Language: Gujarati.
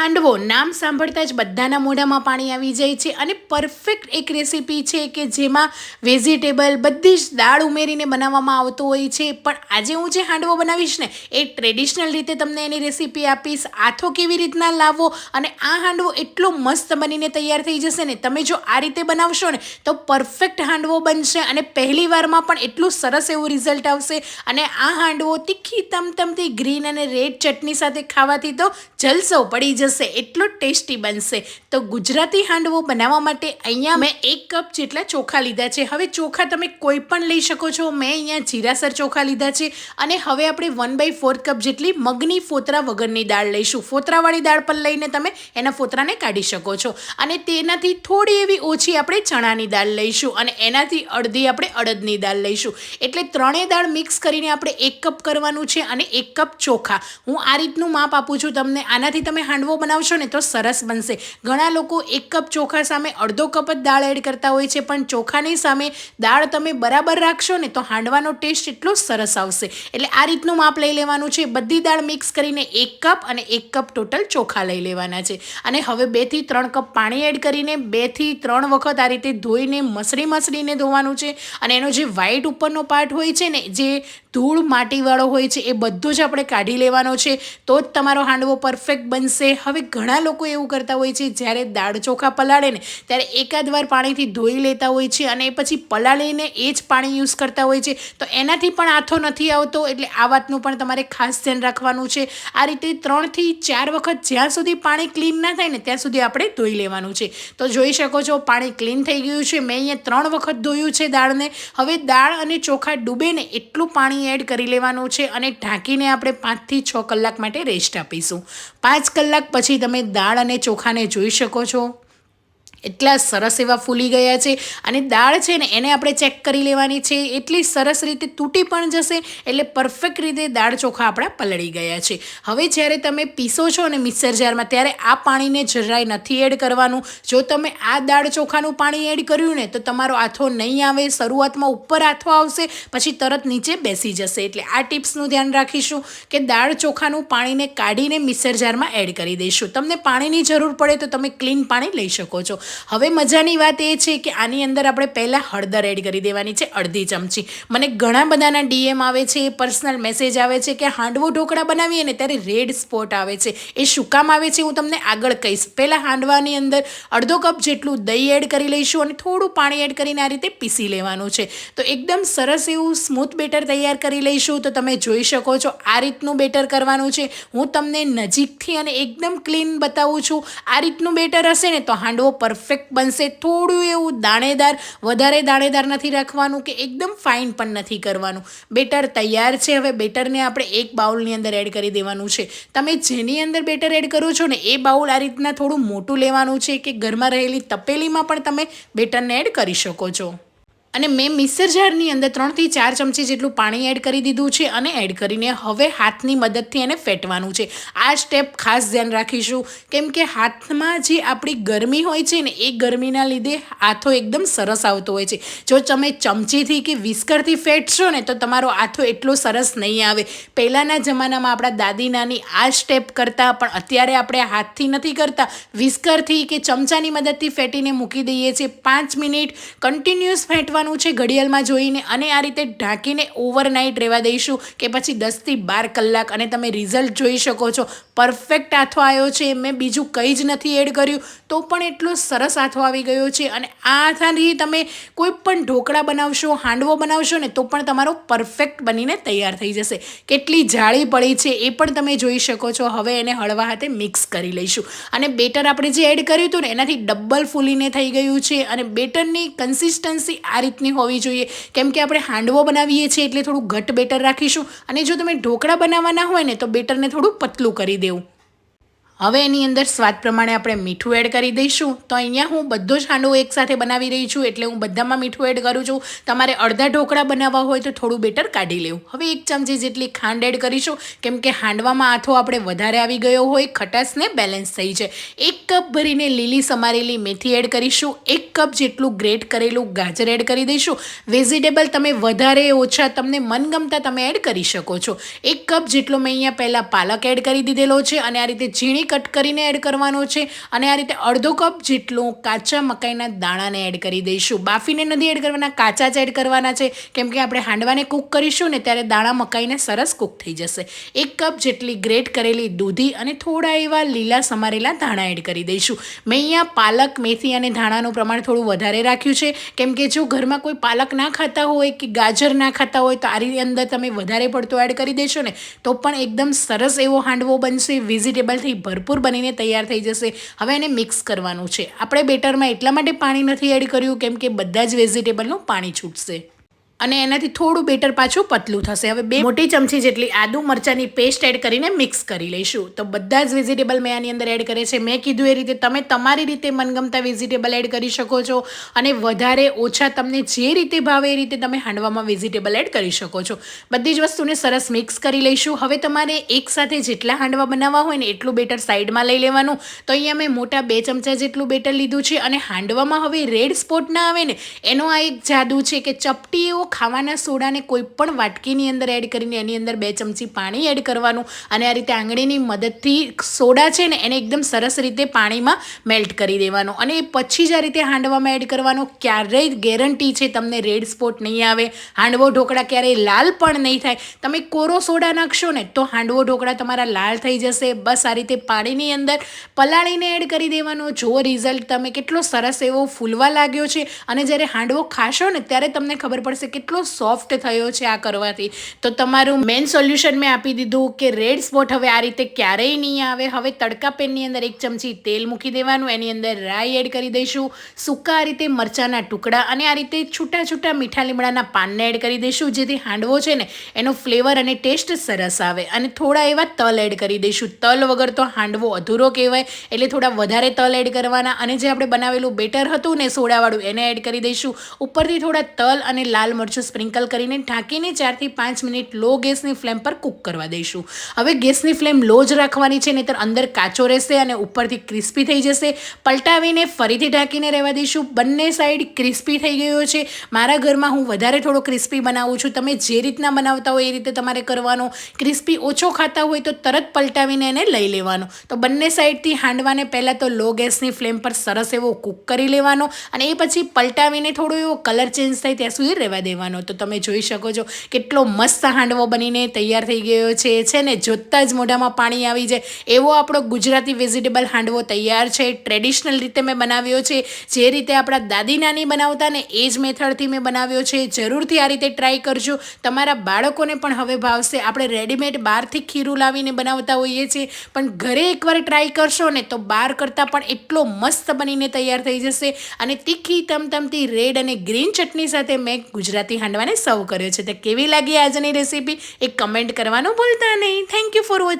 હાંડવો નામ સાંભળતા જ બધાના મોઢામાં પાણી આવી જાય છે અને પરફેક્ટ એક રેસીપી છે કે જેમાં વેજીટેબલ બધી જ દાળ ઉમેરીને બનાવવામાં આવતો હોય છે. પણ આજે હું જે હાંડવો બનાવીશ ને, એ ટ્રેડિશનલ રીતે તમને એની રેસીપી આપીશ. આથો કેવી રીતના લાવવો અને આ હાંડવો એટલો મસ્ત બનીને તૈયાર થઈ જશે ને, તમે જો આ રીતે બનાવશો ને, તો પરફેક્ટ હાંડવો બનશે અને પહેલી વારમાં પણ એટલું સરસ એવું રિઝલ્ટ આવશે. અને આ હાંડવો તીખી તમતમતી ગ્રીન અને રેડ ચટણી સાથે ખાવાથી તો જલસો પડી જશે. એટલો ટેસ્ટી બનશે. તો ગુજરાતી હાંડવો બનાવવા માટે અહીંયા મેં એક કપ જેટલા ચોખા લીધા છે. હવે ચોખા તમે કોઈ પણ લઈ શકો છો. મેં અહીંયા જીરાસર ચોખા લીધા છે. અને હવે આપણે વન બાય ફોર્થ કપ જેટલી મગની ફોતરા વગરની દાળ લઈશું. ફોતરાવાળી દાળ પણ લઈને તમે એના ફોતરાને કાઢી શકો છો. અને તેનાથી થોડી એવી ઓછી આપણે ચણાની દાળ લઈશું અને એનાથી અડધી આપણે અડદની દાળ લઈશું. એટલે ત્રણેય દાળ મિક્સ કરીને આપણે એક કપ કરવાનું છે અને એક કપ ચોખા. હું આ રીતનું માપ આપું છું તમને. આનાથી તમે હાંડવો બનાવશો ને તો સરસ બનશે. ઘણા લોકો એક કપ ચોખા સામે અડધો કપ જ દાળ એડ કરતા હોય છે, પણ ચોખાની સામે દાળ તમે બરાબર રાખશો ને તો હાંડવાનો ટેસ્ટ એટલો સરસ આવશે. એટલે આ રીતનું માપ લઈ લેવાનું છે. બધી દાળ મિક્સ કરીને એક કપ અને એક કપ ટોટલ ચોખા લઈ લેવાના છે. અને હવે બેથી ત્રણ કપ પાણી એડ કરીને બેથી ત્રણ વખત આ રીતે ધોઈને મસળી મસળીને ધોવાનું છે. અને એનો જે વ્હાઈટ ઉપરનો પાર્ટ હોય છે ને, જે ધૂળ માટીવાળો હોય છે, એ બધો જ આપણે કાઢી લેવાનો છે. તો જ તમારો હાંડવો પરફેક્ટ બનશે. હવે ઘણા લોકો એવું કરતા હોય છે, જ્યારે દાળ ચોખા પલાળે ને, ત્યારે એકાદ વાર પાણીથી ધોઈ લેતા હોય છે અને પછી પલાળીને એ જ પાણી યુઝ કરતા હોય છે. તો એનાથી પણ આથો નથી આવતો, એટલે આ વાતનું પણ તમારે ખાસ ધ્યાન રાખવાનું છે. આ રીતે ત્રણથી ચાર વખત જ્યાં સુધી પાણી ક્લીન ના થાય ને, ત્યાં સુધી આપણે ધોઈ લેવાનું છે. તો જોઈ શકો છો, પાણી ક્લીન થઈ ગયું છે. મેં અહીંયા ત્રણ વખત ધોયું છે દાળને. હવે દાળ અને ચોખા ડૂબે ને, એટલું પાણી એડ કરી લેવાનું છે અને ઢાંકીને આપણે પાંચથી છ કલાક માટે રેસ્ટ આપીશું. પાંચ કલાક પછી તમે દાળ અને ચોખાને જોઈ શકો છો. એટલા સરસ એવા ફૂલી ગયા છે અને દાળ છે ને એને આપણે ચેક કરી લેવાની છે. એટલી સરસ રીતે તૂટી પણ જશે એટલે પરફેક્ટ રીતે દાળ ચોખા આપણા પલળી ગયા છે. હવે જ્યારે તમે પીસો છો ને મિક્સર જારમાં, ત્યારે આ પાણીને જરાય નથી એડ કરવાનું. જો તમે આ દાળ ચોખાનું પાણી એડ કર્યું ને, તો તમારો આથો નહીં આવે, શરૂઆતમાં ઉપર આથો આવશે, પછી તરત નીચે બેસી જશે. એટલે આ ટિપ્સનું ધ્યાન રાખીશું કે દાળ ચોખાનું પાણીને કાઢીને મિક્સર જારમાં એડ કરી દઈશું. તમને પાણીની જરૂર પડે તો તમે ક્લીન પાણી લઈ શકો છો. હવે મજાની વાત એ છે કે આની અંદર આપણે પહેલાં હળદર એડ કરી દેવાની છે, અડધી ચમચી. મને ઘણા બધાના ડીએમ આવે છે પર્સનલ મેસેજ આવે છે કે હાંડવો ઢોકળા બનાવીએ ને ત્યારે રેડ સ્પોટ આવે છે. એ શું કામ આવે છે હું તમને આગળ કહીશ. પહેલાં હાંડવાની અંદર અડધો કપ જેટલું દહીં એડ કરી લઈશું અને થોડું પાણી એડ કરીને આ રીતે પીસી લેવાનું છે. તો એકદમ સરસ એવું સ્મૂથ બેટર તૈયાર કરી લઈશું. તો તમે જોઈ શકો છો આ રીતનું બેટર કરવાનું છે. હું તમને નજીકથી અને એકદમ ક્લીન બતાવું છું. આ રીતનું બેટર હશે ને તો હાંડવો પરફેક્ટ બનશે. થોડું એવું દાણેદાર, વધારે દાણેદાર નથી રાખવાનું કે એકદમ ફાઇન પણ નથી કરવાનું. બેટર તૈયાર છે. હવે બેટરને આપણે એક બાઉલની અંદર એડ કરી દેવાનું છે. તમે જેની અંદર બેટર એડ કરો છો ને, એ બાઉલ આ રીતના થોડું મોટું લેવાનું છે કે ઘરમાં રહેલી તપેલીમાં પણ તમે બેટરને એડ કરી શકો છો. અને મેં મિક્સર જારની અંદર ત્રણથી ચાર ચમચી જેટલું પાણી એડ કરી દીધું છે અને એડ કરીને હવે હાથની મદદથી એને ફેટવાનું છે. આ સ્ટેપ ખાસ ધ્યાન રાખીશું. કેમ કે હાથમાં જે આપણી ગરમી હોય છે ને, એ ગરમીના લીધે હાથો એકદમ સરસ આવતો હોય છે. જો તમે ચમચીથી કે વિસ્કરથી ફેટશો ને, તો તમારો હાથો એટલો સરસ નહીં આવે. પહેલાંના જમાનામાં આપણા દાદી નાની આ સ્ટેપ કરતા, પણ અત્યારે આપણે હાથથી નથી કરતા. વિસ્કરથી કે ચમચાની મદદથી ફેટીને મૂકી દઈએ છીએ. પાંચ મિનિટ કન્ટિન્યુઅસ ફેંટવા કરવાનું છે ઘડિયાળમાં જોઈને અને આ રીતે ઢાંકીને ઓવરનાઇટ રહેવા દઈશું કે પછી દસથી બાર કલાક અને તમે રિઝલ્ટ જોઈ શકો છો. પરફેક્ટ આથો આવ્યો છે, મેં બીજું કંઈ જ નથી એડ કર્યું, તો પણ એટલો સરસ આથો આવી ગયો છે અને આ આથાથી તમે કોઈ પણ ઢોકળા બનાવશો, હાંડવો બનાવશો ને તો પણ તમારો પરફેક્ટ બનીને તૈયાર થઈ જશે. કેટલી જાળી પડી છે એ પણ તમે જોઈ શકો છો. હવે એને હળવા હાથે મિક્સ કરી લઈશું. અને બેટર આપણે જે એડ કર્યું હતું ને, એનાથી ડબલ ફૂલીને થઈ ગયું છે અને બેટરની કન્સિસ્ટન્સી આ રીતની હોવી જોઈએ. કેમ કે આપણે હાંડવો બનાવીએ છીએ એટલે થોડું ઘટ બેટર રાખીશું. અને જો તમે ઢોકળા બનાવવાના હોય ને, તો બેટરને થોડું પતલું કરી દેવું. હવે એની અંદર સ્વાદ પ્રમાણે આપણે મીઠું એડ કરી દઈશું. તો અહીંયા હું બધો જ હાંડવો એકસાથે બનાવી રહી છું એટલે હું બધામાં મીઠું એડ કરું છું. તમારે અડધા ઢોકળા બનાવવા હોય તો થોડું બેટર કાઢી લેવું. હવે એક ચમચી જેટલી ખાંડ એડ કરીશું. કેમ કે હાંડવામાં આથો આપણે વધારે આવી ગયો હોય, ખટાશને બેલેન્સ થઈ જાય. એક કપ ભરીને લીલી સમારેલી મેથી એડ કરીશું. એક કપ જેટલું ગ્રેટ કરેલું ગાજર એડ કરી દઈશું. વેજીટેબલ તમે વધારે ઓછા તમને મનગમતા તમે એડ કરી શકો છો. એક કપ જેટલો મેં અહીંયા પહેલાં પાલક એડ કરી દીધેલો છે અને આ રીતે ઝીણી કટ કરીને એડ કરવાનો છે અને આ રીતે અડધો કપ જેટલું કાચા મકાઈના દાણાને એડ કરી દઈશું. બાફીને નથી એડ કરવાના, કાચા જ એડ કરવાના છે. કેમ કે આપણે હાંડવાને કૂક કરીશું ને ત્યારે દાણા મકાઈને સરસ કૂક થઈ જશે. એક કપ જેટલી ગ્રેટ કરેલી દૂધી અને થોડા એવા લીલા સમારેલા ધાણા એડ કરી દઈશું. મેં અહીંયા પાલક, મેથી અને ધાણાનું પ્રમાણ થોડું વધારે રાખ્યું છે. કેમ કે જો ઘરમાં કોઈ પાલક ના ખાતા હોય કે ગાજર ના ખાતા હોય તો આની અંદર તમે વધારે પડતો એડ કરી દેશો ને, તો પણ એકદમ સરસ એવો હાંડવો બનશે વેજીટેબલથી ભરપૂર બનીને તૈયાર થઈ જશે. હવે એને મિક્સ કરવાનું છે. આપણે બેટરમાં એટલા માટે પાણી નથી એડ કર્યું, કેમ કે બધા જ વેજીટેબલનું પાણી છૂટશે. અને એનાથી થોડું બેટર પાછું પતલું થશે. હવે બે મોટી ચમચી જેટલી આદુ મરચાંની પેસ્ટ એડ કરીને મિક્સ કરી લઈશું. તો બધા જ વેજીટેબલ મેં આની અંદર એડ કરે છે. મેં કીધું એ રીતે તમે તમારી રીતે મનગમતા વેજીટેબલ એડ કરી શકો છો અને વધારે ઓછા તમને જે રીતે ભાવે એ રીતે તમે હાંડવામાં વેજીટેબલ એડ કરી શકો છો. બધી જ વસ્તુને સરસ મિક્સ કરી લઈશું. હવે તમારે એકસાથે જેટલા હાંડવા બનાવવા હોય ને એટલું બેટર સાઈડમાં લઈ લેવાનું. તો અહીંયા મેં મોટા બે ચમચા જેટલું બેટર લીધું છે અને હાંડવામાં હવે રેડ સ્પોટ ના આવે ને એનો આ એક જાદુ છે કે ચપટી એવો ખાવાના સોડાને કોઈ પણ વાટકીની અંદર એડ કરીને એની અંદર બે ચમચી પાણી એડ કરવાનું. અને આ રીતે આંગળીની મદદથી સોડા છે ને, એને એકદમ સરસ રીતે પાણીમાં મેલ્ટ કરી દેવાનો. અને પછી જ આ રીતે હાંડવામાં એડ કરવાનો, ક્યારેય ગેરંટી છે તમને રેડ સ્પોટ નહીં આવે. હાંડવો ઢોકળા ક્યારેય લાલ પણ નહીં થાય. તમે કોરો સોડા નાખશો ને, તો હાંડવો ઢોકળા તમારા લાલ થઈ જશે. બસ આ રીતે પાણીની અંદર પલાળીને એડ કરી દેવાનો. જો રિઝલ્ટ તમે કેટલો સરસ એવો ફૂલવા લાગ્યો છે. અને જ્યારે હાંડવો ખાશો ને, ત્યારે તમને ખબર પડશે કેટલો સોફ્ટ થયો છે આ કરવાથી. તો તમારું મેઇન સોલ્યુશન મેં આપી દીધું કે રેડ સ્પોટ હવે આ રીતે ક્યારેય નહીં આવે. હવે તડકા પેનની અંદર એક ચમચી તેલ મૂકી દેવાનું, એની અંદર રાઈ એડ કરી દઈશું, સૂકા આ રીતે મરચાંના ટુકડા અને આ રીતે છૂટા છૂટા મીઠા લીમડાના પાનને એડ કરી દઈશું. જેથી હાંડવો છે ને, એનો ફ્લેવર અને ટેસ્ટ સરસ આવે. અને થોડા એવા તલ એડ કરી દઈશું. તલ વગર તો હાંડવો અધૂરો કહેવાય. એટલે થોડા વધારે તલ એડ કરવાના અને જે આપણે બનાવેલું બેટર હતું ને સોડાવાળું, એને એડ કરી દઈશું. ઉપરથી થોડા તલ અને લાલ મરચું સ્પ્રિંકલ કરીને ઢાંકીને ચારથી પાંચ મિનિટ લો ગેસની ફ્લેમ પર કૂક કરવા દઈશું. હવે ગેસની ફ્લેમ લો જ રાખવાની છે, નહીંતર અંદર કાચો રહેશે અને ઉપરથી ક્રિસ્પી થઈ જશે. પલટાવીને ફરીથી ઢાંકીને રહેવા દઈશું. બંને સાઈડ ક્રિસ્પી થઈ ગયો છે. મારા ઘરમાં હું વધારે થોડો ક્રિસ્પી બનાવું છું. તમે જે રીતના બનાવતા હોય એ રીતે તમારે કરવાનો. ક્રિસ્પી ઓછો ખાતા હોય તો તરત પલટાવીને એને લઈ લેવાનો. તો બંને સાઈડથી હાંડવાને પહેલાં તો લો ગેસની ફ્લેમ પર સરસ એવો કૂક કરી લેવાનો અને એ પછી પલટાવીને થોડો એવો કલર ચેન્જ થાય ત્યાં સુધી રહેવા દેવાનો. તો તમે જોઈ શકો છો કેટલો મસ્ત હાંડવો બનીને તૈયાર થઈ ગયો છે. છે ને જોતાં જ મોઢામાં પાણી આવી જાય. એવો આપણો ગુજરાતી વેજીટેબલ હાંડવો તૈયાર છે. ટ્રેડિશનલ રીતે મેં બનાવ્યો છે. જે રીતે આપણા દાદી નાની બનાવતા ને એ જ મેથડથી મેં બનાવ્યો છે. જરૂરથી આ રીતે ટ્રાય કરજો. તમારા બાળકોને પણ હવે ભાવશે. આપણે રેડીમેડ બહારથી ખીરું લાવીને બનાવતા હોઈએ છીએ. પણ ઘરે એકવાર ટ્રાય કરશો ને તો બહાર કરતાં પણ એટલો મસ્ત બનીને તૈયાર થઈ જશે. અને તીખી, તમતમતી રેડ અને ગ્રીન ચટણી સાથે મેં ગુજરાતી હાંડવાને સર્વ કર્યો છે. તો કેવી લાગી આજની રેસીપી? એ કમેન્ટ કરવાનું ભૂલતા નહીં. Thank you for watching